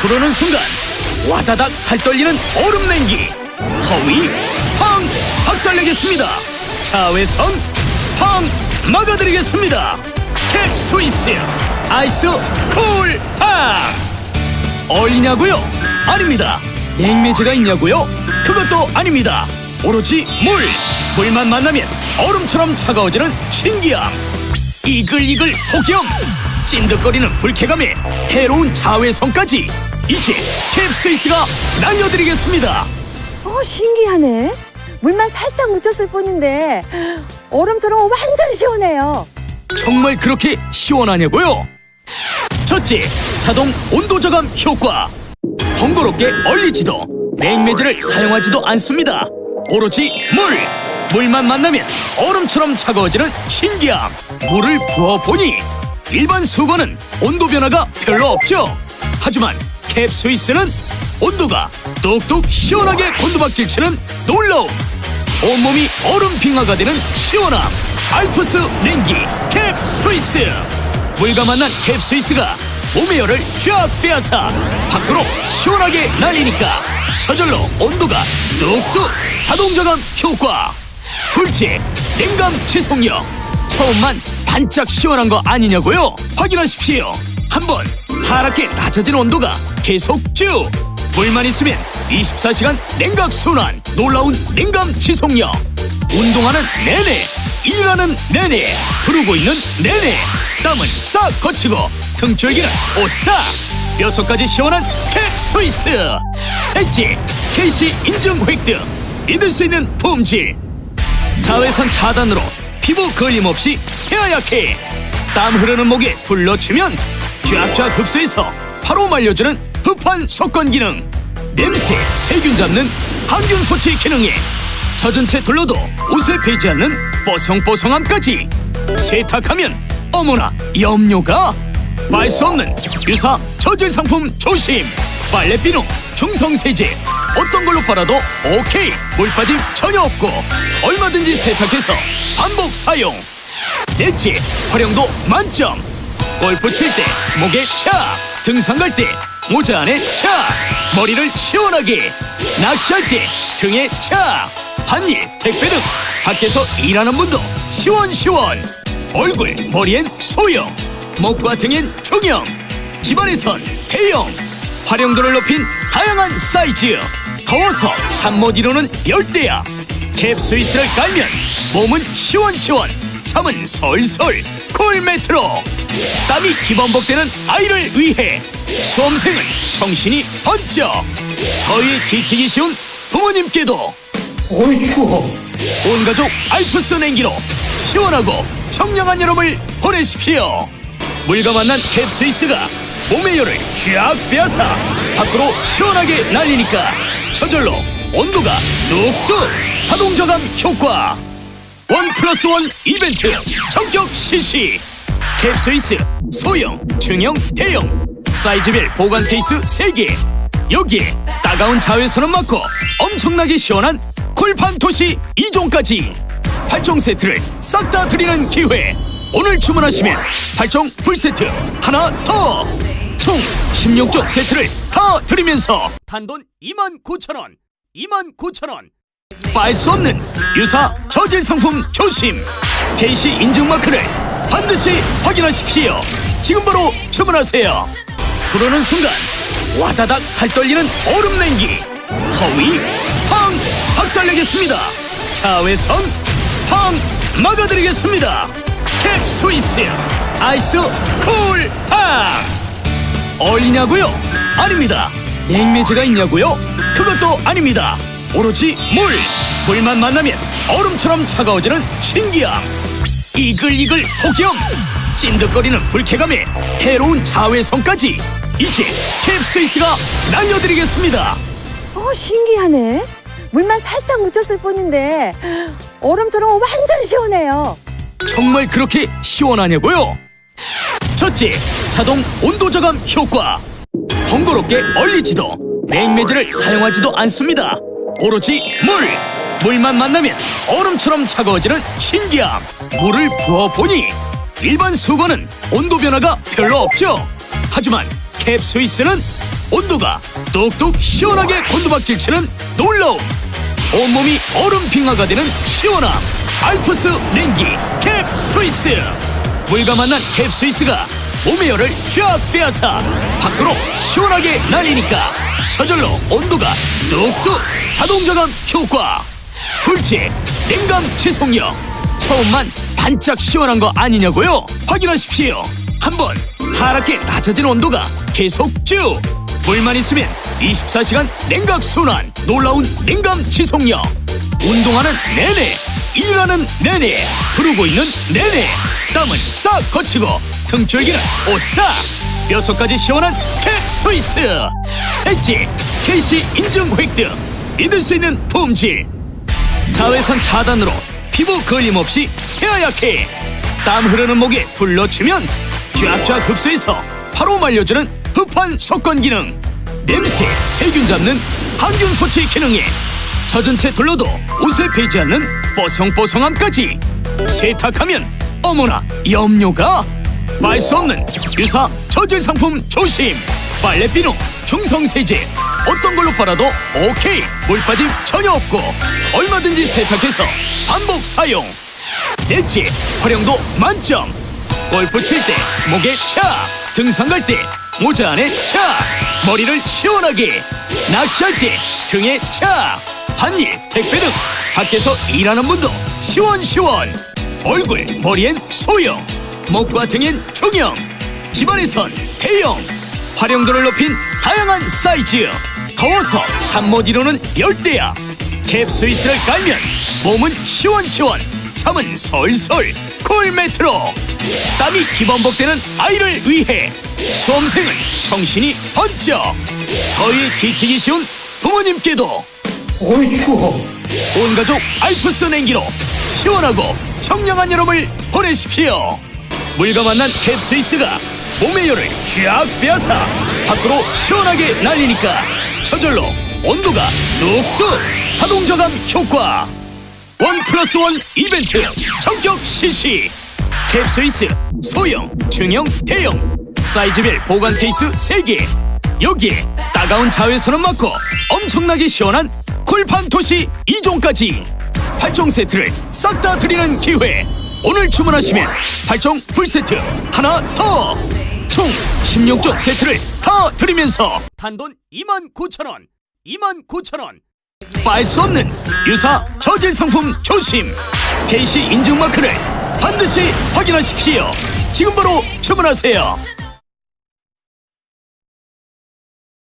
들어오는 순간 와다닥 살떨리는 얼음 냉기. 더위 팡! 박살내겠습니다. 자외선 팡! 막아드리겠습니다. 캡 스위스 아이스 쿨팡! 얼리냐고요? 아닙니다. 냉매제가 있냐고요? 그것도 아닙니다. 오로지 물. 물만 만나면 얼음처럼 차가워지는 신기함. 이글이글 폭염. 찐득거리는 불쾌감에 해로운 자외선까지 이제 캡스위스가 날려드리겠습니다 어, 신기하네. 물만 살짝 묻혔을 뿐인데 얼음처럼 완전 시원해요. 정말 그렇게 시원하냐고요? 첫째, 자동 온도 저감 효과. 번거롭게 얼리지도 냉매제를 사용하지도 않습니다. 오로지 물. 물만 만나면 얼음처럼 차가워지는 신기함. 물을 부어 보니 일반 수건은 온도 변화가 별로 없죠. 하지만 캡 스위스는 온도가 뚝뚝 시원하게 곤두박질 치는 놀라움. 온몸이 얼음 빙하가 되는 시원함. 알프스 냉기 캡 스위스. 물과 만난 캡 스위스가 몸의 열을 쫙 빼앗아 밖으로 시원하게 날리니까 저절로 온도가 뚝뚝 자동 저감 효과. 둘째 냉감 지속력. 처음만 반짝 시원한 거 아니냐고요? 확인하십시오 한번 파랗게 낮아진 온도가 계속 쭉. 물만 있으면 24시간 냉각 순환. 놀라운 냉감 지속력. 운동하는 내내 일하는 내내 두르고 있는 내내. 땀은 싹 거치고 등줄기는 오싹. 뼛속까지 시원한 캡 스위스. 셋째 KC 인증 획득. 믿을 수 있는 품질. 자외선 차단으로 피부 걸림 없이 새하얗게. 땀 흐르는 목에 둘러주면 쫙쫙 흡수해서 바로 말려주는 흡한 속건 기능. 냄새, 세균 잡는 항균 소치 기능에 젖은 채 둘러도 옷에 배지 않는 뽀송뽀송함까지 세탁하면 어머나 염료가 말 수 없는 유사 저질 상품 조심. 빨래 비누 중성세제. 어떤 걸로 빨아도 오케이. 물 빠짐 전혀 없고 얼마든지 세탁해서 반복 사용. 넷째 활용도 만점 골프 칠 때 목에 차 등산 갈 때 모자 안에 차 머리를 시원하게 낚시할 때 등에 차 반일 택배 등 밖에서 일하는 분도 시원시원. 얼굴 머리엔 소형 목과 등엔 중형 집안에선 대형. 활용도를 높인 다양한 사이즈. 더워서 잠 못 이루는 열대야. 캡 스위스를 깔면 몸은 시원시원 잠은 솔솔. 쿨매트로 땀이 기범벅되는 아이를 위해 수험생은 정신이 번쩍 더위에 지치기 쉬운 부모님께도 어이 추워 온 가족 알프스 냉기로 시원하고 청량한 여름을 보내십시오. 물과 만난 캡스이스가 몸의 열을 쫙 빼앗아 밖으로 시원하게 날리니까 저절로 온도가 뚝뚝 자동 저감 효과. 원 플러스 원 이벤트 전격 실시. 캡스이스 소형, 중형, 대형. 사이즈별 보관 케이스 3개. 여기에 따가운 자외선은 맞고 엄청나게 시원한 쿨판 토시 2종까지. 8종 세트를 싹 다 드리는 기회. 오늘 주문하시면 8종 풀세트 하나 더 총 16종 세트를 다 드리면서 단돈 29,000원 29,000원. 빠일 수 없는 유사 저질 상품 조심. KC 인증 마크를 반드시 확인하십시오. 지금 바로 주문하세요. 들어오는 순간 와다닥 살떨리는 얼음 냉기. 더위 팡 박살내겠습니다. 자외선 팡 막아드리겠습니다. 캡 스위스 아이스 쿨팡! 얼리냐고요? 아닙니다. 냉매제가 있냐고요? 그것도 아닙니다. 오로지 물! 물만 만나면 얼음처럼 차가워지는 신기함 이글이글 폭염 찐득거리는 불쾌감에 해로운 자외선까지 이제 캡스위스가 날려드리겠습니다 어, 신기하네. 물만 살짝 묻혔을 뿐인데 얼음처럼 완전 시원해요. 정말 그렇게 시원하냐고요? 첫째, 자동 온도 저감 효과. 번거롭게 얼리지도 냉매제를 사용하지도 않습니다. 오로지 물. 물만 만나면 얼음처럼 차가워지는 신기함. 물을 부어보니 일반 수건은 온도 변화가 별로 없죠. 하지만 캡 스위스는 온도가 뚝뚝 시원하게 곤두박질 치는 놀라움 온몸이 얼음 빙하가 되는 시원함 알프스 냉기 캡 스위스 물과 만난 캡 스위스가 몸의 열을 쫙 빼앗아 밖으로 시원하게 날리니까 저절로 온도가 뚝뚝 자동 저감 효과 둘째 냉감 지속력 처음만 반짝 시원한 거 아니냐고요? 확인하십시오. 한번 파랗게 낮아진 온도가 계속 쭉. 물만 있으면 24시간 냉각 순환. 놀라운 냉감 지속력 운동하는 내내 일하는 내내 두르고 있는 내내. 땀은 싹 거치고 등줄기는 오싹. 뼛속까지 시원한 캡 스위스. 셋째 KC 인증 획득. 믿을 수 있는 품질 자외선 차단으로 피부 걸림없이 새하얗게. 땀 흐르는 목에 둘러치면 쫙쫙 흡수해서 바로 말려주는 흡한 속건 기능. 냄새 세균 잡는 항균 소치 기능에 젖은 채 둘러도 옷에 배지 않는 뽀송뽀송함까지 세탁하면 어머나 염료가 말 수 없는 유사 저질 상품 조심. 빨래 비누 중성세제 어떤 걸로 빨아도 오케이. 물 빠짐 전혀 없고 얼마든지 세탁해서 반복 사용. 넷째 활용도 만점. 골프 칠 때 목에 차 등산 갈 때 모자 안에 차 머리를 시원하게 낚시할 때 등에 차 반일 택배 등 밖에서 일하는 분도 시원시원. 얼굴 머리엔 소형 목과 등엔 중형 집안에선 대형. 활용도를 높인 다양한 사이즈 더워서 잠 못 이루는 열대야. 캡 스위스를 깔면 몸은 시원시원 잠은 솔솔 쿨매트로. 땀이 기범벅되는 아이를 위해 수험생은 정신이 번쩍. 더위 지치기 쉬운 부모님께도 어이 추워. 온 가족 알프스 냉기로 시원하고 청량한 여름을 보내십시오. 물과 만난 캡스이스가 몸의 열을 쫙 빼앗아 밖으로 시원하게 날리니까 저절로 온도가 뚝뚝 자동 저감 효과. 원 플러스 원 이벤트 전격 실시. 캡스이스 소형, 중형, 대형 사이즈별 보관 케이스 3개. 여기에 따가운 자외선은 막고 엄청나게 시원한 쿨판 토시 2종까지 8종 세트를 싹 다 드리는 기회 오늘 주문하시면 8종 풀세트 하나 더 총 16종 세트를 다 드리면서 단돈 29,000원 29,000원. 빠일 수 없는 유사 저질 상품 조심. KC 인증 마크를 반드시 확인하십시오. 지금 바로 주문하세요